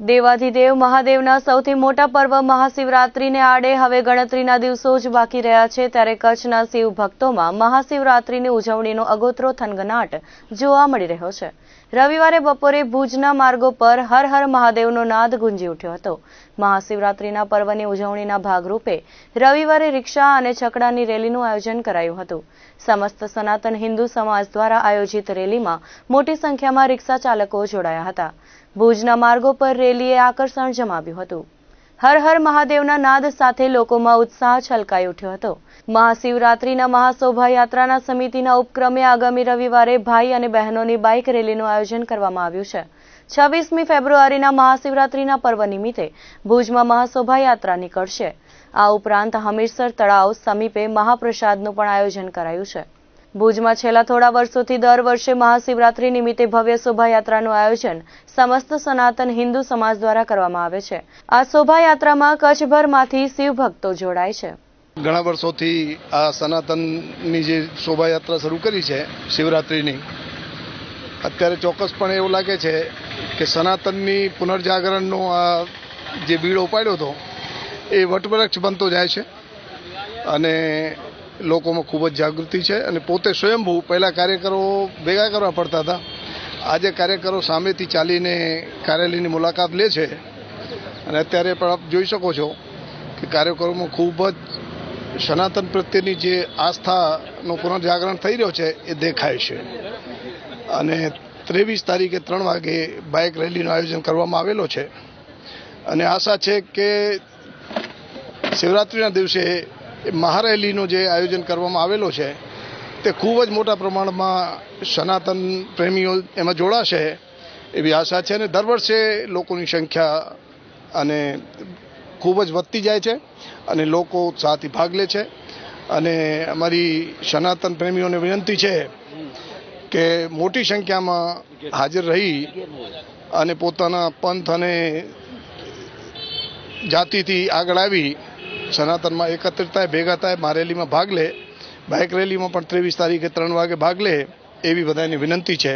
દેવાધિદેવ મહાદેવના સૌથી મોટા પર્વ મહાશિવરાત્રીને આડે હવે ગણતરીના દિવસો જ બાકી રહ્યા છે. ત્યારે કચ્છના શિવ ભક્તોમાં મહાશિવરાત્રીની ઉજવણીનો અગોતરો થનગનાટ જોવા મળી રહ્યો છે. રવિવારે બપોરે ભુજના માર્ગો પર હર હર મહાદેવનો નાદ ગુંજી ઉઠ્યો હતો. મહાશિવરાત્રીના પર્વની ઉજવણીના ભાગરૂપે રવિવારે રિક્ષા અને છકડાની રેલીનું આયોજન કરાયું હતું. સમસ્ત સનાતન હિન્દુ સમાજ દ્વારા આયોજિત રેલીમાં મોટી સંખ્યામાં રિક્ષા ચાલકો જોડાયા હતા. ભુજના માર્ગો પર રેલીએ આકર્ષણ જમાવ્યું હતું. હર હર મહાદેવના નાદ સાથે લોકોમાં ઉત્સાહ છલકાઈ ઉઠ્યો હતો. મહાશિવરાત્રીના મહાશોભાયાત્રાના સમિતિના ઉપક્રમે આગામી રવિવારે ભાઈ અને બહેનોની બાઇક રેલીનું આયોજન કરવામાં આવ્યું છે. છવ્વીસમી ફેબ્રુઆરીના મહાશિવરાત્રીના પર્વ નિમિત્તે ભુજમાં મહાશોભાયાત્રા નીકળશે. આ ઉપરાંત હમીરસર તળાવ સમીપે મહાપ્રસાદનું પણ આયોજન કરાયું છે. ભુજમાં છેલ્લા થોડા વર્ષોથી દર વર્ષે મહાશિવરાત્રી નિમિત્તે ભવ્ય શોભાયાત્રાનું આયોજન સમસ્ત સનાતન હિન્દુ સમાજ દ્વારા કરવામાં આવે છે. આ શોભાયાત્રામાં કચ્છભરમાંથી શિવ ભક્તો જોડાય છે. ઘણા વર્ષોથી આ સનાતનની જે શોભાયાત્રા શરૂ કરી છે શિવરાત્રિની, અત્યારે ચોક્કસપણે એવું લાગે છે કે સનાતનની પુનર્જાગરણનો આ જે બીડો ઉપાડ્યો હતો, એ વટવૃક્ષ બનતો જાય છે. અને લોકોમાં ખૂબ જ જાગૃતિ છે અને પોતે સ્વયંભૂ પહેલાં કાર્યકરો ભેગા કરવા પડતા હતા. આજે કાર્યકરો સામેથી ચાલીને કાર્યાલયની મુલાકાત લે છે. અને અત્યારે પણ આપ જોઈ શકો છો કે કાર્યકરોમાં ખૂબ જ સનાતન પ્રત્યેની જે આસ્થાનું પુનર્જાગરણ થઈ રહ્યો છે એ દેખાય છે. અને ત્રેવીસ તારીખે ત્રણ વાગે બાઇક રેલીનું આયોજન કરવામાં આવેલો છે. અને આશા છે કે શિવરાત્રિના દિવસે મહારેલીનું જે આયોજન કરવામાં આવેલો છે, તે ખૂબ જ મોટા પ્રમાણમાં સનાતન પ્રેમીઓ એમાં જોડાશે એવી આશા છે અને દર વર્ષે લોકોની સંખ્યા અને ખૂબ જ વધતી જાય છે અને લોકો ઉત્સાહથી ભાગ લે છે. અને અમારી સનાતન પ્રેમીઓને વિનંતી છે કે મોટી સંખ્યામાં હાજર રહી અને પોતાના પંથ અને જાતિથી આગળ આવી સનાતનમાં એકત્રિત થાય ભેગા થાય મારેલીમાં ભાગ લે, બાઇક રેલીમાં પણ ત્રેવીસ તારીખે ત્રણ વાગે ભાગ લે, એવી બધાની વિનંતી છે.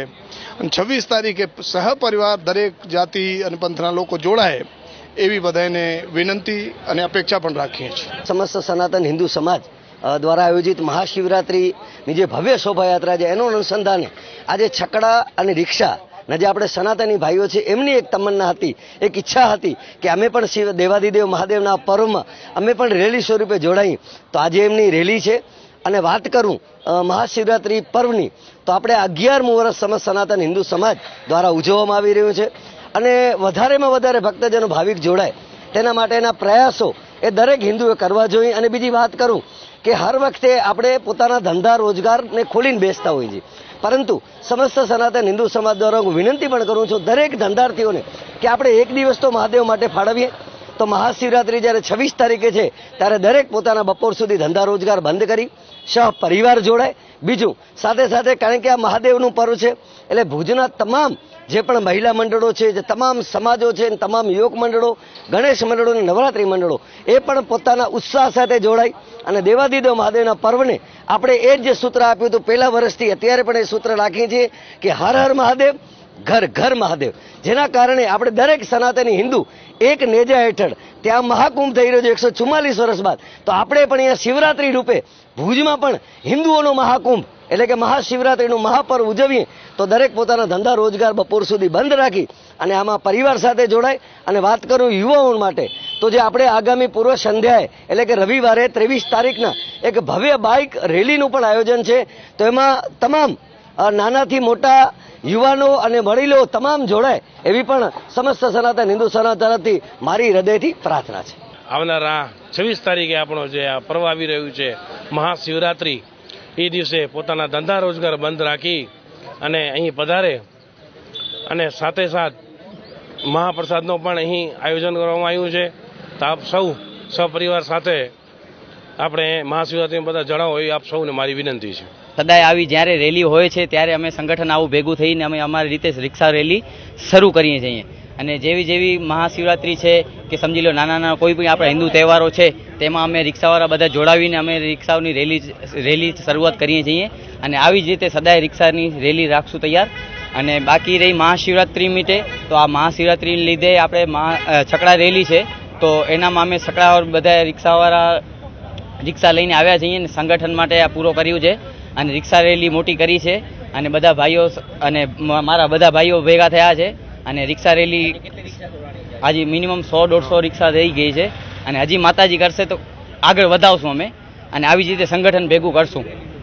અને છવ્વીસ તારીખે સહપરિવાર દરેક જાતિ અને પંથના લોકો જોડાય, એવી બધાને વિનંતી અને અપેક્ષા પણ રાખીએ છીએ. સમસ્ત સનાતન હિન્દુ સમાજ દ્વારા આયોજિત મહાશિવરાત્રિની જે ભવ્ય શોભાયાત્રા છે, એનું અનુસંધાને આજે છકડા અને રિક્ષા ને જે આપણે સનાતની ભાઈઓ છે, એમની એક તમન્ના હતી, એક ઈચ્છા હતી કે અમે પણ શિવ, દેવાદિદેવ મહાદેવના પર્વમાં અમે પણ રેલી સ્વરૂપે જોડાઈ. તો આજે એમની રેલી છે. અને વાત કરું મહાશિવરાત્રિ પર્વની, તો આપણે અગિયારમું વર્ષ સમસ્ત સનાતન હિન્દુ સમાજ દ્વારા ઉજવવામાં આવી રહ્યું છે. અને વધારેમાં વધારે ભક્તજનો ભાવિક જોડાય. તેના માટેના પ્રયાસો એ દરેક હિન્દુએ કરવા જોઈએ. અને બીજી વાત કરું કે, હર વખતે આપણે પોતાના ધંધા રોજગારને ખોલીને બેસતા હોઈએ છીએ. પરંતુ સમસ્ત સનાતન હિન્દુ સમાજ દ્વારા હું વિનંતી પણ કરું છું દરેક ધંધાર્થીઓને કે આપણે એક દિવસ તો મહાદેવ માટે ફાળવીએ. તો મહાશિવરાત્રિ જ્યારે છવ્વીસ તારીખે છે, ત્યારે દરેક પોતાના બપોર સુધી ધંધા રોજગાર બંધ કરી, સહ પરિવાર જોડાય. બીજું, સાથે સાથે કારણ કે આ મહાદેવનું પર્વ છે, એટલે ભુજના તમામ જે પણ મહિલા મંડળો છે, જે તમામ સમાજો છે તમામ યુવક મંડળો, ગણેશ મંડળો અને નવરાત્રિ મંડળો, એ પણ પોતાના ઉત્સાહ સાથે જોડાય. અને દેવાદિદેવ મહાદેવના પર્વને આપણે એ જ સૂત્ર આપ્યું હતું, પહેલા વર્ષથી અત્યારે પણ એ સૂત્ર રાખીએ છીએ કે હર હર મહાદેવ, ઘર ઘર મહાદેવ. જેના કારણે આપણે દરેક સનાતની હિન્દુ એક નેજા હેઠળ ત્યાં મહાકુંભ થઈ રહ્યો છે, એકસો ચુમ્માલીસ વર્ષ બાદ. તો આપણે પણ અહીંયા શિવરાત્રી રૂપે ભુજમાં પણ હિન્દુઓનો મહાકુંભ, એટલે કે મહાશિવરાત્રીનું મહાપર્વ ઉજવીએ, તો દરેક પોતાના ધંધા રોજગાર બપોર સુધી બંધ રાખી અને આમાં પરિવાર સાથે જોડાય અને વાત કરું યુવાઓ માટે, તો જે આપણે આગામી પૂર્વ સંધ્યાએ, એટલે કે રવિવારે ત્રેવીસ તારીખના એક ભવ્ય બાઇક રેલીનું પણ આયોજન છે. તો એમાં તમામ નાનાથી મોટા યુવાનો અને વડીલો તમામ જોડાય એવી પણ સમસ્ત સનાતન, હિન્દુ સમાજ તરફથી મારી હૃદયથી પ્રાર્થના છે. આવનારા છવ્વીસ તારીખે આપણો જે આ પર્વ આવી રહ્યું છે, મહાશિવરાત્રિ, એ દિવસે પોતાના ધંધા રોજગાર બંધ રાખી અને અહીં પધારે અને સાથે સાથ મહાપ્રસાદનો પણ અહીં આયોજન કરવામાં આવ્યું છે. તો આપ સૌ સપરિવાર સાથે આપણે મહાશિવરાત્રિમાં બધા જણાવો એ આપ સૌને મારી વિનંતી છે. સદાય આવી જ્યારે રેલી હોય છે, ત્યારે અમે સંગઠન આવું ભેગું થઈને અમે અમારી રીતે રિક્ષા રેલી શરૂ કરીએ છીએ. અને જેવી જેવી મહાશિવરાત્રિ છે, કે સમજી લો નાના નાના કોઈ પણ આપણા હિન્દુ તહેવારો છે, તેમાં અમે રિક્ષાવાળા બધા જોડાવીને અમે રિક્ષાઓની રેલી રેલી શરૂઆત કરીએ છીએ. અને આવી જ રીતે સદાય રિક્ષાની રેલી રાખશું તૈયાર. અને બાકી રહી મહાશિવરાત્રિ નિમિત્તે તો આ મહાશિવરાત્રિને લીધે આપણે છકડા રેલી છે. તો એનામાં અમે છકડા બધા રિક્ષાવાળા રિક્ષા લઈને આવ્યા છીએ અને સંગઠન માટે આ પૂરો કર્યું છે અને રિક્ષા રેલી મોટી કરી છે અને બધા ભાઈઓ અને મારા બધા ભાઈઓ ભેગા થયા છે અને રિક્ષા રેલી આજે મિનિમમ સો, દોઢસો રિક્ષા થઈ ગઈ છે અને હજી માતાજી કરશે તો આગળ વધાવશું અમે અને આવી જ રીતે સંગઠન ભેગું કરશું.